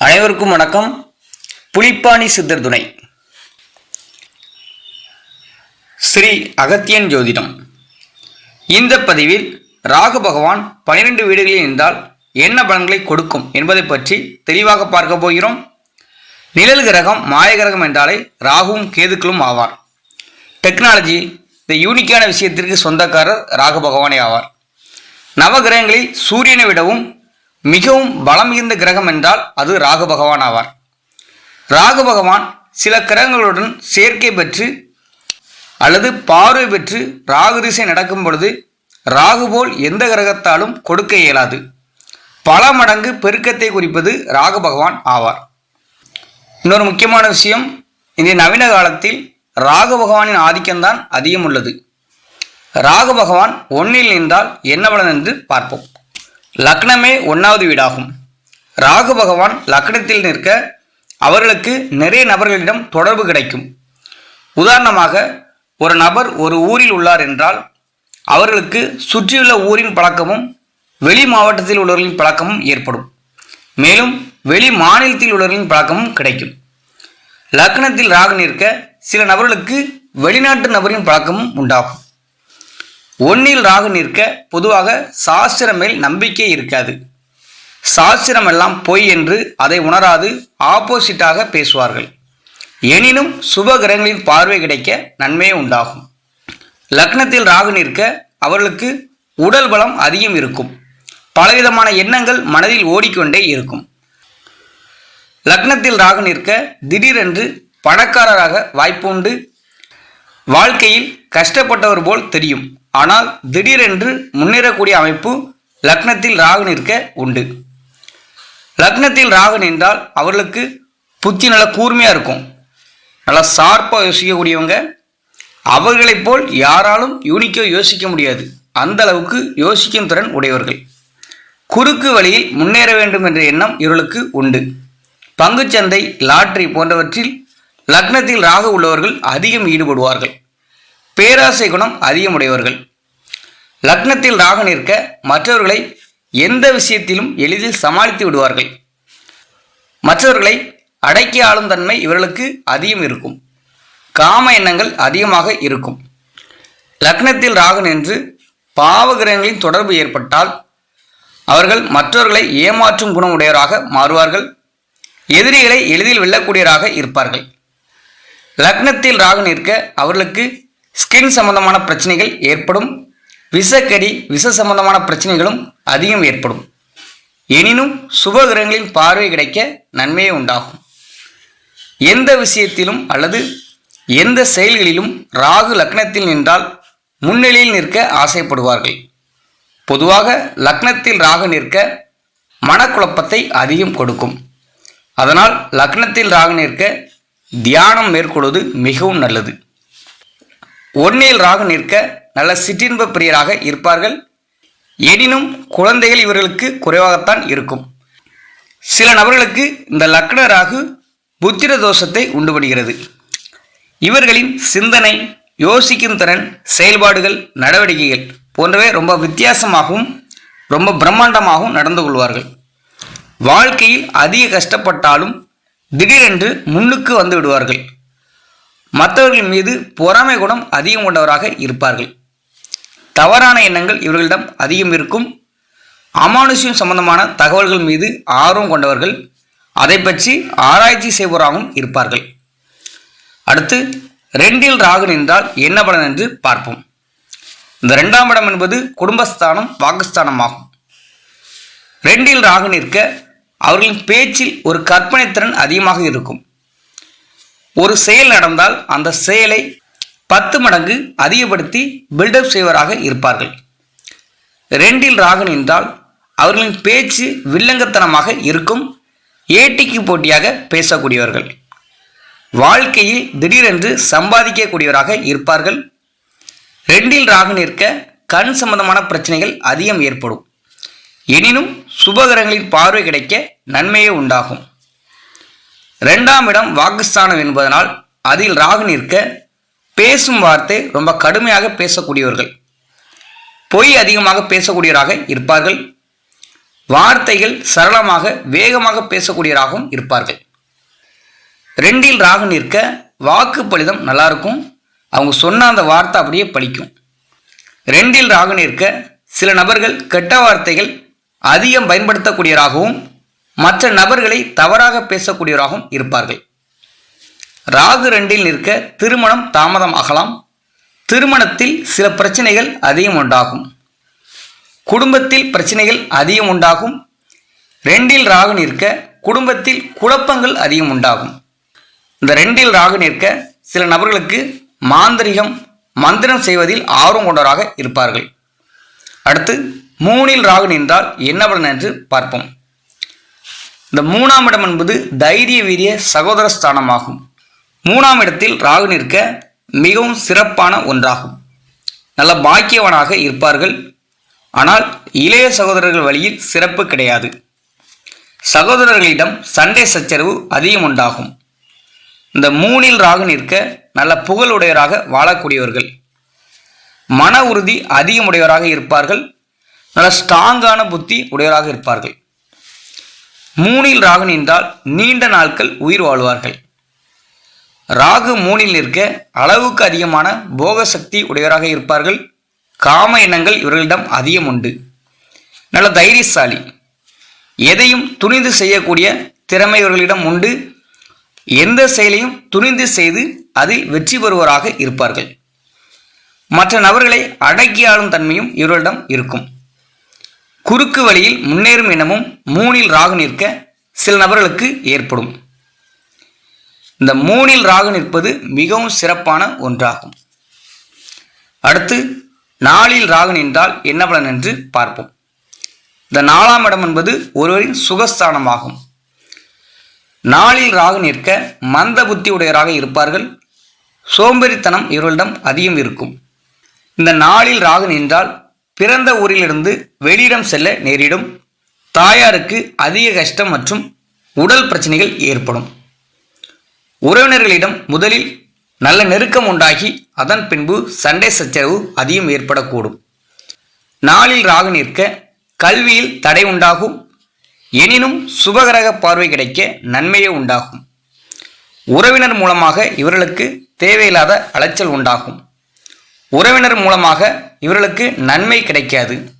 அனைவருக்கும் வணக்கம். புலிப்பாணி சித்தர் துணை. ஸ்ரீ அகத்தியன் ஜோதிடம். இந்த பதிவில் ராகு பகவான் பனிரெண்டு வீடுகளில் இருந்தால் என்ன பலன்களை கொடுக்கும் என்பதை பற்றி தெளிவாக பார்க்க போகிறோம். நிழல் கிரகம் மாய கிரகம் என்றாலே ராகுவும் கேதுக்களும் ஆவார். டெக்னாலஜி இந்த யூனிக்கான விஷயத்திற்கு சொந்தக்காரர் ராகு பகவானே ஆவார். நவகிரகங்களில் சூரியனை விடவும் மிகவும் பலம் மிகுந்த கிரகம் என்றால் அது ராகு பகவான் ஆவார். ராகு பகவான் சில கிரகங்களுடன் சேர்க்கை பெற்று அல்லது பார்வை பெற்று ராகு திசை நடக்கும் பொழுது ராகு போல் எந்த கிரகத்தாலும் கொடுக்க இயலாது. பல மடங்கு பெருக்கத்தை குறிப்பது ராகு பகவான் ஆவார். இன்னொரு முக்கியமான விஷயம் இந்த நவீன காலத்தில் ராகு பகவானின் ஆதிக்கம்தான் அதிகம் உள்ளது ராகு பகவான் ஒன்னில் நின்றால் என்ன பலன் என்று பார்ப்போம். லக்னமே ஒன்றாவது வீடாகும். ராகு பகவான் லக்னத்தில் நிற்க அவர்களுக்கு நிறைய நபர்களிடம் தொடர்பு கிடைக்கும். உதாரணமாக ஒரு நபர் ஒரு ஊரில் உள்ளார் என்றால் அவர்களுக்கு சுற்றியுள்ள ஊரின் பழக்கமும் வெளி மாவட்டத்தில் உள்ளவர்களின் பழக்கமும் ஏற்படும். மேலும் வெளி மாநிலத்தில் உள்ளவர்களின் பழக்கமும் கிடைக்கும். லக்னத்தில் ராகு நிற்க சில நபர்களுக்கு வெளிநாட்டு நபரின் பழக்கமும் உண்டாகும். ஒன்னில் ராகு நிற்க பொதுவாக சாஸ்திரம் மேல் நம்பிக்கை இருக்காது. சாஸ்திரம் எல்லாம் பொய் என்று அதை உணராது ஆப்போசிட்டாக பேசுவார்கள். எனினும் சுப கிரகங்களின் பார்வை கிடைக்க நன்மையே உண்டாகும். லக்னத்தில் ராகு நிற்க அவர்களுக்கு உடல் பலம் அதிகம் இருக்கும். பலவிதமான எண்ணங்கள் மனதில் ஓடிக்கொண்டே இருக்கும். லக்னத்தில் ராகு நிற்க திடீரென்று பணக்காரராக வாய்ப்பு உண்டு. வாழ்க்கையில் கஷ்டப்பட்டவர் போல் தெரியும். ஆனால் திடீரென்று முன்னேறக்கூடிய அமைப்பு லக்னத்தில் ராகு நிற்க உண்டு. லக்னத்தில் ராகு நின்றால் அவர்களுக்கு புத்தி நல்ல கூர்மையாக இருக்கும். நல்லா ஷார்ப்பாக யோசிக்கக்கூடியவங்க. அவர்களைப் போல் யாராலும் யூனிக்கோ யோசிக்க முடியாது. அந்த அளவுக்கு யோசிக்கும் திறன் உடையவர்கள். குறுக்கு வழியில் முன்னேற வேண்டும் என்ற எண்ணம் இவர்களுக்கு உண்டு. பங்குச்சந்தை லாட்ரி போன்றவற்றில் லக்னத்தில் ராகு உள்ளவர்கள் அதிகம் ஈடுபடுவார்கள். பேராசை குணம் அதிகமுடையவர்கள். லக்னத்தில் ராகு நிற்க மற்றவர்களை எந்த விஷயத்திலும் எளிதில் சமாளித்து விடுவார்கள். மற்றவர்களை அடக்கி ஆளும் தன்மை இவர்களுக்கு அதிகம் இருக்கும். காம எண்ணங்கள் அதிகமாக இருக்கும். லக்னத்தில் ராகு நின்று பாவகிரகங்களின் தொடர்பு ஏற்பட்டால் அவர்கள் மற்றவர்களை ஏமாற்றும் குணமுடையவராக மாறுவார்கள். எதிரிகளை எளிதில் வெல்லக்கூடியவராக இருப்பார்கள். லக்னத்தில் ராகு நிற்க அவர்களுக்கு ஸ்கின் சம்பந்தமான பிரச்சனைகள் ஏற்படும். விஷக்கடி விஷ சம்பந்தமான பிரச்சனைகளும் அதிகம் ஏற்படும். எனினும் சுபகிரகங்களின் பார்வை கிடைக்க நன்மையே உண்டாகும். எந்த விஷயத்திலும் அல்லது எந்த செயல்களிலும் ராகு லக்னத்தில் நின்றால் முன்னிலையில் நிற்க ஆசைப்படுவார்கள். பொதுவாக லக்னத்தில் ராகு நிற்க மனக்குழப்பத்தை அதிகம் கொடுக்கும். அதனால் லக்னத்தில் ராகு நிற்க தியானம் மேற்கொள்வது மிகவும் நல்லது. ஒன்னில் ராகு நிற்க நல்ல சிற்றின்ப பிரியராக இருப்பார்கள். எனினும் குழந்தைகள் இவர்களுக்கு குறைவாகத்தான் இருக்கும். சில நபர்களுக்கு இந்த லக்ன ராகு புத்திர தோஷத்தை உண்டுபடுகிறது. இவர்களின் சிந்தனை யோசிக்கும் திறன் செயல்பாடுகள் நடவடிக்கைகள் போன்றவை ரொம்ப வித்தியாசமாகவும் ரொம்ப பிரம்மாண்டமாகவும் நடந்து கொள்வார்கள். வாழ்க்கையில் அதிக கஷ்டப்பட்டாலும் திடீரென்று முன்னுக்கு வந்து விடுவார்கள். மற்றவர்கள் மீது பொறாமை குணம் அதிகம் கொண்டவராக இருப்பார்கள். தவறான எண்ணங்கள் இவர்களிடம் அதிகம் இருக்கும். அமானுஷ்யம் சம்பந்தமான தகவல்கள் மீது ஆர்வம் கொண்டவர்கள் அதை பற்றி ஆராய்ச்சி செய்பவராகவும் இருப்பார்கள். அடுத்து ரெண்டில் ராகு நின்றால் என்ன பலன் என்று பார்ப்போம். இந்த ரெண்டாம் இடம் என்பது குடும்பஸ்தானம் வாக்குஸ்தானம் ஆகும் ரெண்டில் ராகு நிற்க அவர்களின் பேச்சில் ஒரு கற்பனை திறன் அதிகமாக இருக்கும். ஒரு செயல் நடந்தால் அந்த செயலை பத்து மடங்கு அதிகப்படுத்தி பில்டப் செய்வராக இருப்பார்கள். ரெண்டில் ராகன் என்றால் அவர்களின் பேச்சு வில்லங்கத்தனமாக இருக்கும் ஏட்டிக்கு போட்டியாக பேசக்கூடியவர்கள். வாழ்க்கையில் திடீரென்று சம்பாதிக்கக்கூடியவராக இருப்பார்கள். ரெண்டில் ராகன் இருக்க கண் சம்பந்தமான பிரச்சனைகள் அதிகம் ஏற்படும். எனினும் சுபகரங்களின் பார்வை கிடைக்க நன்மையே உண்டாகும். ரெண்டாம் இடம் வாக்குஸ்தானம் என்பதனால் அதில் ராகு நிற்க பேசும் வார்த்தை ரொம்ப கடுமையாக பேசக்கூடியவர்கள். பொய் அதிகமாக பேசக்கூடியவராக இருப்பார்கள். வார்த்தைகள் சரளமாக வேகமாக பேசக்கூடியவராகவும் இருப்பார்கள். ரெண்டில் ராகு நிற்க வாக்கு பலிதம் நல்லாயிருக்கும் அவங்க சொன்ன அந்த வார்த்தை அப்படியே பழிக்கும் ரெண்டில் ராகு நிற்க சில நபர்கள் கெட்ட வார்த்தைகள் அதிகம் பயன்படுத்தக்கூடியவராகவும் மற்ற நபர்களை தவறாக பேசக்கூடியவராகவும் இருப்பார்கள். ராகு ரெண்டில் நிற்க திருமணம் தாமதம் ஆகலாம். திருமணத்தில் சில பிரச்சனைகள் அதிகம் உண்டாகும். குடும்பத்தில் பிரச்சனைகள் அதிகம் உண்டாகும். ரெண்டில் ராகு நிற்க குடும்பத்தில் குழப்பங்கள் அதிகம் உண்டாகும். இந்த ரெண்டில் ராகு நிற்க சில நபர்களுக்கு மாந்திரிகம் மந்திரம் செய்வதில் ஆர்வம் கொண்டவராக இருப்பார்கள். அடுத்து மூணில் ராகு நின்றால் என்ன பலன் என்று பார்ப்போம். இந்த மூணாம் இடம் என்பது தைரிய வீரிய சகோதர ஸ்தானமாகும். மூணாம் இடத்தில் ராகு நிற்க மிகவும் சிறப்பான ஒன்றாகும். நல்ல பாக்கியவனாக இருப்பார்கள். ஆனால் இளைய சகோதரர்கள் வழியில் சிறப்பு கிடையாது. சகோதரர்களிடம் சண்டை சச்சரவு அதிகம் உண்டாகும். இந்த மூணில் ராகு நிற்க நல்ல புகழுடையவராக வாழக்கூடியவர்கள். மன உறுதி அதிகமுடையவராக இருப்பார்கள். நல்ல ஸ்ட்ராங்கான புத்தி உடையவராக இருப்பார்கள். மூனில் ராகு நின்றால் நீண்ட நாட்கள் உயிர் வாழ்வார்கள். ராகு மூனில் நிற்க அளவுக்கு அதிகமான போக சக்தி உடையவராக இருப்பார்கள். காம எண்ணங்கள் இவர்களிடம் அதிகம் உண்டு. நல்ல தைரியசாலி. எதையும் துணிந்து செய்யக்கூடிய திறமை இவர்களிடம் உண்டு. எந்த செயலையும் துணிந்து செய்து அதில் வெற்றி பெறுவராக இருப்பார்கள். மற்ற நபர்களை அடக்கி ஆளும் தன்மையும் இவர்களிடம் இருக்கும். குறுக்கு வழியில் முன்னேறும் எண்ணமும் மூணில் ராகு நிற்க சில நபர்களுக்கு ஏற்படும். இந்த மூணில் ராகு நிற்பது மிகவும் சிறப்பான ஒன்றாகும். அடுத்து நாளில் ராகு நின்றால் என்ன பலன் என்று பார்ப்போம். இந்த நாலாம் இடம் என்பது ஒருவரின் சுகஸ்தானமாகும். நாளில் ராகு நிற்க மந்த புத்தி உடையவராக இருப்பார்கள். சோம்பேறித்தனம் இவர்களிடம் அதிகம் இருக்கும். இந்த நாளில் ராகு நின்றால் பிறந்த ஊரிலிருந்து வெளியிடம் செல்ல நேரிடும். தாயாருக்கு அதிக கஷ்டம் மற்றும் உடல் பிரச்சனைகள் ஏற்படும். உறவினர்களிடம் முதலில் நல்ல நெருக்கம் உண்டாகி அதன் பின்பு சண்டை சச்சரவு அதிகம் ஏற்படக்கூடும். நாளில் ராகு நிற்க கல்வியில் தடை உண்டாகும். எனினும் சுபகரக பார்வை கிடைக்க நன்மையே உண்டாகும். உறவினர் மூலமாக இவர்களுக்கு தேவையில்லாத அலைச்சல் உண்டாகும். உறவினர் மூலமாக இவர்களுக்கு நன்மை கிடைக்காது.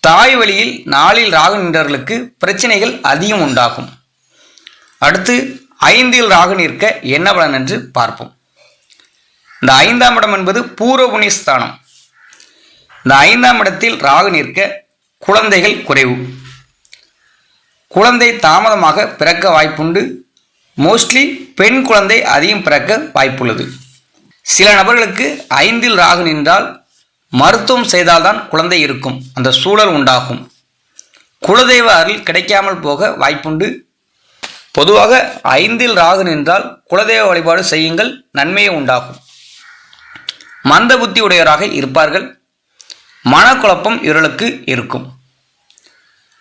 தாய் வழியில் நாளில் ராகு நின்றவர்களுக்கு பிரச்சனைகள் அதிகம் உண்டாகும். அடுத்து ஐந்தில் ராகு நிற்க என்ன பலன் என்று பார்ப்போம். இந்த ஐந்தாம் இடம் என்பது பூர்வ புண்ணியஸ்தானம் இந்த ஐந்தாம் இடத்தில் ராகு நிற்க குழந்தைகள் குறைவு. குழந்தை தாமதமாக பிறக்க வாய்ப்புண்டு. மோஸ்ட்லி பெண் குழந்தை அதிகம் பிறக்க வாய்ப்புள்ளது. சில நபர்களுக்கு ஐந்தில் ராகு நின்றால் மருத்துவம் செய்தால்தான் குழந்தை இருக்கும். அந்த சூழல் உண்டாகும். குலதெய்வ அருள் கிடைக்காமல் போக வாய்ப்புண்டு. பொதுவாக ஐந்தில் ராகு நின்றால் குலதெய்வ வழிபாடு செய்யுங்கள் நன்மையே உண்டாகும். மந்த புத்தி உடையவராக இருப்பார்கள். மனக்குழப்பம் இவர்களுக்கு இருக்கும்.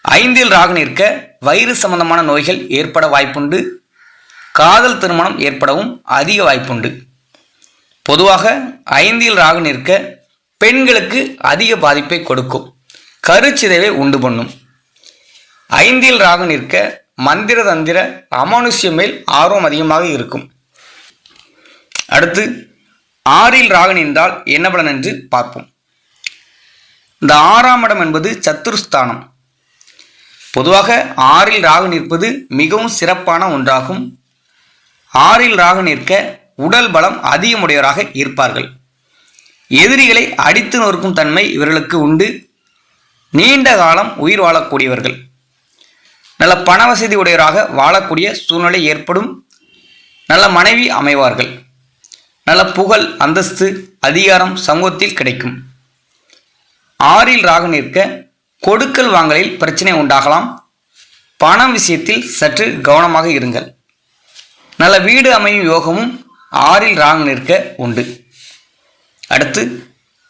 ஐந்தில் ராகு நிற்க வயிறு சம்பந்தமான நோய்கள் ஏற்பட வாய்ப்புண்டு. காதல் திருமணம் ஏற்படவும் அதிக வாய்ப்புண்டு. பொதுவாக ஐந்தில் ராகு நிற்க பெண்களுக்கு அதிக பாதிப்பை கொடுக்கும். கருச்சிதைவை உண்டு பண்ணும். ஐந்தில் ராகு நிற்க மந்திர தந்திர அமானுஷ்யம் மேல் ஆர்வம் அதிகமாக இருக்கும். அடுத்து ஆறில் ராகு நின்றால் என்ன பலன் என்று பார்ப்போம். இந்த ஆறாம் இடம் என்பது சத்துருஸ்தானம். பொதுவாக ஆறில் ராகு நிற்பது மிகவும் சிறப்பான ஒன்றாகும். ஆறில் ராகு நிற்க உடல் பலம் அதிகமுடையவராக இருப்பார்கள். எதிரிகளை அடித்து நொறுக்கும் தன்மை இவர்களுக்கு உண்டு. நீண்ட காலம் உயிர் வாழக்கூடியவர்கள். நல்ல பண வசதி உடையவராக வாழக்கூடிய சூழ்நிலை ஏற்படும். நல்ல மனைவி அமைவார்கள். நல்ல புகழ் அந்தஸ்து அதிகாரம் சமூகத்தில் கிடைக்கும். ஆறில் ராகு நிற்க கொடுக்கல் வாங்கலில் பிரச்சனை உண்டாகலாம். பணம் விஷயத்தில் சற்று கவனமாக இருங்கள். நல்ல வீடு அமையும் யோகமும் ஆறில் ராகு நிற்க உண்டு. அடுத்து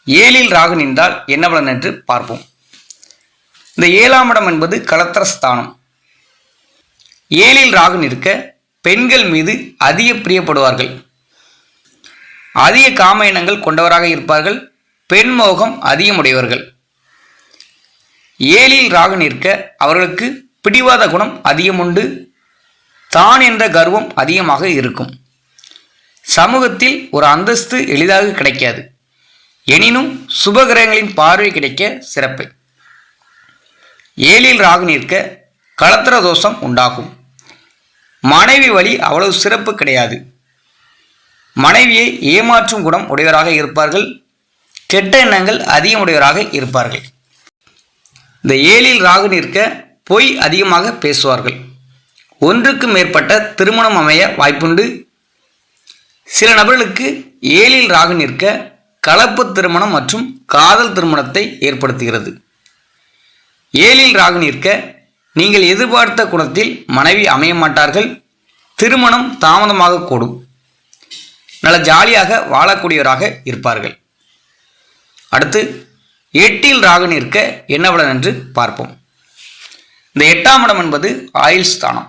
ஏழில் ராகு நின்றால் என்ன பலன் என்று பார்ப்போம். இந்த ஏழாம் இடம் என்பது கலத்திரஸ்தானம். ஏழில் ராகு நிற்க பெண்கள் மீது அதிக பிரியப்படுவார்கள். அதிக காம இனங்கள் கொண்டவராக இருப்பார்கள். பெண் மோகம் அதிகமுடையவர்கள். ஏழில் ராகு நிற்க அவர்களுக்கு பிடிவாத குணம் அதிகம் உண்டு தான் என்ற கர்வம் அதிகமாக இருக்கும். சமூகத்தில் ஒரு அந்தஸ்து எளிதாக கிடைக்காது. எனினும் சுபகிரகங்களின் பார்வை கிடைக்க சிறப்பு. ஏழில் ராகு நிற்க களத்திர தோஷம் உண்டாகும். மனைவி வழி அவ்வளவு சிறப்பு கிடையாது. மனைவியை ஏமாற்றும் குணம் உடையவராக இருப்பார்கள். கெட்ட எண்ணங்கள் அதிகம் உடையவராக இருப்பார்கள். இந்த ஏழில் ராகு நிற்க பொய் அதிகமாக பேசுவார்கள். ஒன்றுக்கு மேற்பட்ட திருமணம் அமைய வாய்ப்புண்டு. சில நபர்களுக்கு ஏழில் ராகு நிற்க கலப்பு திருமணம் மற்றும் காதல் திருமணத்தை ஏற்படுத்துகிறது. ஏழில் ராகு நிற்க நீங்கள் எதிர்பார்த்த குணத்தில் மனைவி அமைய மாட்டார்கள் திருமணம் தாமதமாக கூடும். நல்ல ஜாலியாக வாழக்கூடியவராக இருப்பார்கள். அடுத்து எட்டில் ராகு நிற்க என்ன பலன் என்று பார்ப்போம். இந்த எட்டாம் இடம் என்பது ஆயுள் ஸ்தானம்.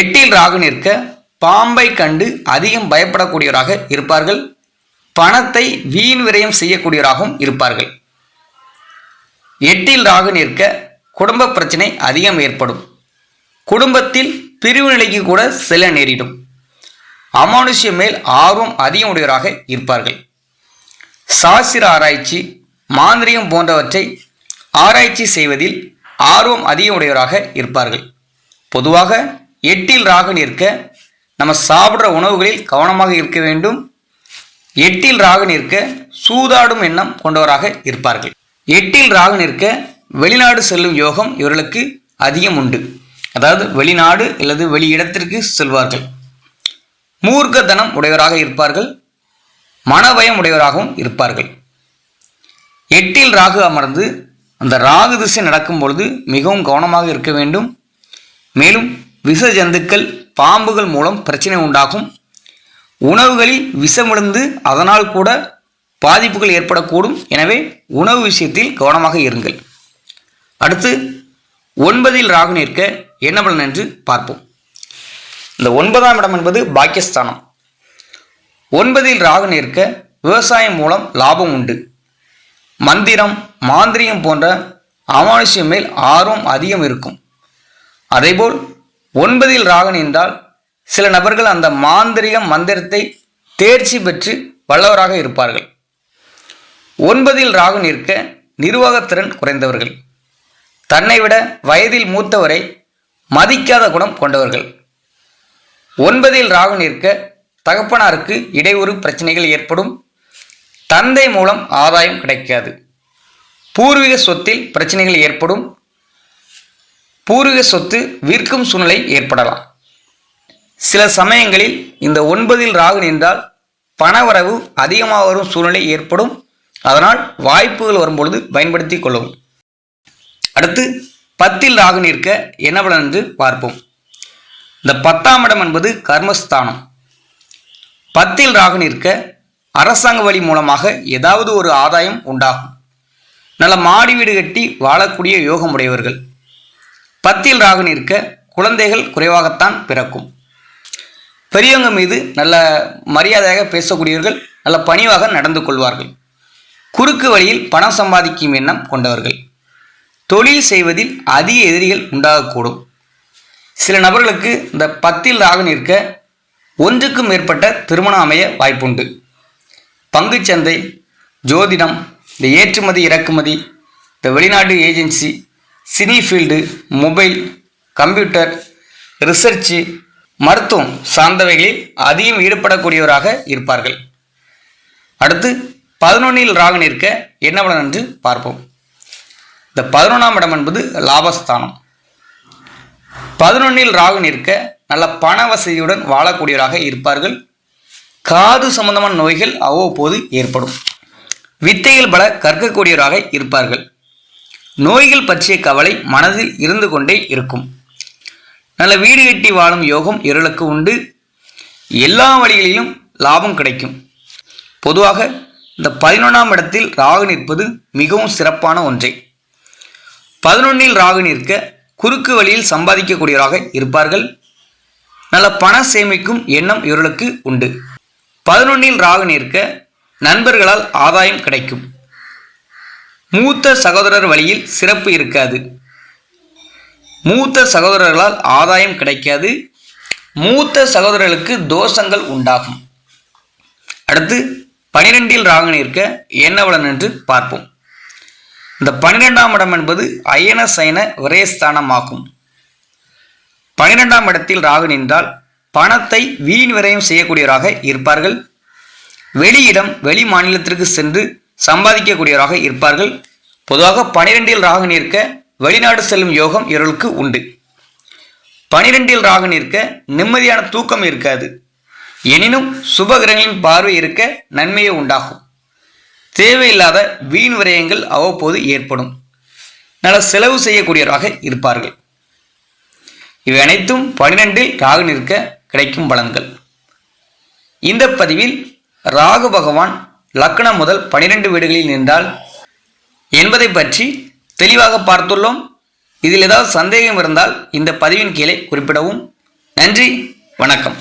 எட்டில் ராகு நிற்க பாம்பை கண்டு அதிகம் பயப்படக்கூடியவராக இருப்பார்கள். பணத்தை வீண் விரயம் செய்யக்கூடியவராகவும் இருப்பார்கள். எட்டில் ராகு நிற்க குடும்ப பிரச்சனை அதிகம் ஏற்படும். குடும்பத்தில் பிரிவு நிலைக்கு கூட செல்ல நேரிடும். அமானுஷ்ய மேல் ஆர்வம் அதிகம் உடையவராக இருப்பார்கள். சாஸ்திர ஆராய்ச்சி மாந்திரியம் போன்றவற்றை ஆராய்ச்சி செய்வதில் ஆர்வம் அதிகம் உடையவராக இருப்பார்கள். பொதுவாக எட்டில் ராகு நிற்க நம்ம சாப்பிட்ற உணவுகளில் கவனமாக இருக்க வேண்டும். எட்டில் ராகு நிற்க சூதாடும் எண்ணம் கொண்டவராக இருப்பார்கள். எட்டில் ராகு நிற்க வெளிநாடு செல்லும் யோகம் இவர்களுக்கு அதிகம் உண்டு. அதாவது வெளிநாடு அல்லது வெளியிடத்திற்கு செல்வார்கள். மூர்க்கத்தனம் உடையவராக இருப்பார்கள். மனபயம் உடையவராகவும் இருப்பார்கள். எட்டில் ராகு அமர்ந்து அந்த ராகு திசை நடக்கும் பொழுது மிகவும் கவனமாக இருக்க வேண்டும். மேலும் விஷ ஜந்துக்கள் பாம்புகள் மூலம் பிரச்சனை உண்டாகும். உணவுகளில் விஷமிழந்து அதனால் கூட பாதிப்புகள் ஏற்படக்கூடும். எனவே உணவு விஷயத்தில் கவனமாக இருங்கள். அடுத்து ஒன்பதில் ராகு நிற்க என்ன பலன் என்று பார்ப்போம். இந்த ஒன்பதாம் இடம் என்பது பாக்கியஸ்தானம். ஒன்பதில் ராகு நிற்க விவசாயம் மூலம் லாபம் உண்டு. மந்திரம் மாந்திரியம் போன்ற அமானுஷ்யம் மேல் ஆர்வம் அதிகம் இருக்கும். அதேபோல் ஒன்பதில் ராகன் என்றால் சில நபர்கள் அந்த மாந்திரிக மந்திரத்தை தேர்ச்சி பெற்று வல்லவராக இருப்பார்கள். ஒன்பதில் ராகன் நிற்க நிர்வாகத்திறன் குறைந்தவர்கள். தன்னை விட வயதில் மூத்தவரை மதிக்காத குணம் கொண்டவர்கள். ஒன்பதில் ராகன் நிற்க தகப்பனாருக்கு இடையூறு பிரச்சனைகள் ஏற்படும். தந்தை மூலம் ஆதாயம் கிடைக்காது. பூர்வீக சொத்தில் பிரச்சனைகள் ஏற்படும். பூர்வீக சொத்து விற்கும் சூழ்நிலை ஏற்படலாம். சில சமயங்களில் இந்த ஒன்பதில் ராகு நின்றால் பணவரவு அதிகமாக வரும் சூழ்நிலை ஏற்படும். அதனால் வாய்ப்புகள் வரும்பொழுது பயன்படுத்தி கொள்ளவும். அடுத்து பத்தில் ராகு நிற்க என்ன பலன் என்று பார்ப்போம். இந்த பத்தாம் இடம் என்பது கர்மஸ்தானம். பத்தில் ராகு நிற்க அரசாங்க வழி மூலமாக ஏதாவது ஒரு ஆதாயம் உண்டாகும். நல்ல மாடி வீடு கட்டி வாழக்கூடிய யோகம் உடையவர்கள் பத்தில் ராகு இருக்க குழந்தைகள் குறைவாகத்தான் பிறக்கும். பெரியவங்க மீது நல்ல மரியாதையாக பேசக்கூடியவர்கள் நல்ல பணிவாக நடந்து கொள்வார்கள். குறுக்கு வழியில் பணம் சம்பாதிக்கும் எண்ணம் கொண்டவர்கள். தொழில் செய்வதில் அதிக எதிரிகள் உண்டாகக்கூடும். சில நபர்களுக்கு இந்த பத்தில் ராகு இருக்க ஒன்றுக்கும் மேற்பட்ட திருமணம் அமைய வாய்ப்புண்டு. பங்குச்சந்தை ஜோதிடம் இந்த ஏற்றுமதி இறக்குமதி இந்த வெளிநாட்டு agency cine field mobile computer research மருத்துவம் சார்ந்தவைகளில் அதிகம் ஈடுபடக்கூடியவராக இருப்பார்கள். அடுத்து பதினொன்னில் ராகன் இருக்க என்ன பலன் என்று பார்ப்போம். இந்த பதினொன்றாம் இடம் என்பது லாபஸ்தானம். பதினொன்னில் ராகன் இருக்க நல்ல பண வசதியுடன் வாழக்கூடியவராக இருப்பார்கள். காது சம்பந்தமான நோய்கள் அவ்வப்போது ஏற்படும். வித்தைகள் பல கற்கக்கூடியவராக இருப்பார்கள். நோய்கள் பற்றிய கவலை மனதில் இருந்து கொண்டே இருக்கும். நல்ல வீடு கட்டி வாழும் யோகம் இருளுக்கு உண்டு. எல்லா வழிகளிலும் லாபம் கிடைக்கும். பொதுவாக இந்த பதினொன்றாம் இடத்தில் ராகு நிற்பது மிகவும் சிறப்பான ஒன்றே. பதினொன்னில் ராகு நிற்க குறுக்கு வழியில் சம்பாதிக்கக்கூடியவராக இருப்பார்கள். நல்ல பண சேமிக்கும் எண்ணம் இவர்களுக்கு உண்டு. பதினொன்னில் ராகு நிற்க நண்பர்களால் ஆதாயம் கிடைக்கும். மூத்த சகோதரர் வழியில் சிறப்பு இருக்காது. மூத்த சகோதரர்களால் ஆதாயம் கிடைக்காது. மூத்த சகோதரர்களுக்கு தோஷங்கள் உண்டாகும். அடுத்து பனிரெண்டில் ராகன் இருக்க என்ன பலன் என்று பார்ப்போம். இந்த பனிரெண்டாம் இடம் என்பது அயன சயன விரயஸ்தானமாகும். பனிரெண்டாம் இடத்தில் ராகு நின்றால் பணத்தை வீண் விரயம் செய்யக்கூடியவராக இருப்பார்கள். வெளியிடம் வெளி மாநிலத்திற்கு சென்று சம்பாதிக்கக்கூடியவராக இருப்பார்கள். பொதுவாக பனிரெண்டில் ராகன் நிற்க வெளிநாடு செல்லும் யோகம் இவர்களுக்கு உண்டு. பனிரெண்டில் ராகன் நிற்க நிம்மதியான தூக்கம் இருக்காது. எனினும் சுபகிரகங்களின் பார்வை இருக்க நன்மையே உண்டாகும். தேவையில்லாத வீண் விரயங்கள் அவ்வப்போது ஏற்படும். நல்ல செலவு செய்யக்கூடியவராக இருப்பார்கள். இவை அனைத்தும் பனிரெண்டில் ராகு நிற்க கிடைக்கும் பலன்கள். இந்த பதிவில் ராகு பகவான் லக்னம் முதல் பனிரெண்டு வீடுகளில் நின்றால் என்பதை பற்றி தெளிவாக பார்த்துள்ளோம். இதில் ஏதாவது சந்தேகம் இருந்தால் இந்த பதிவின் கீழே குறிப்பிடவும். நன்றி வணக்கம்.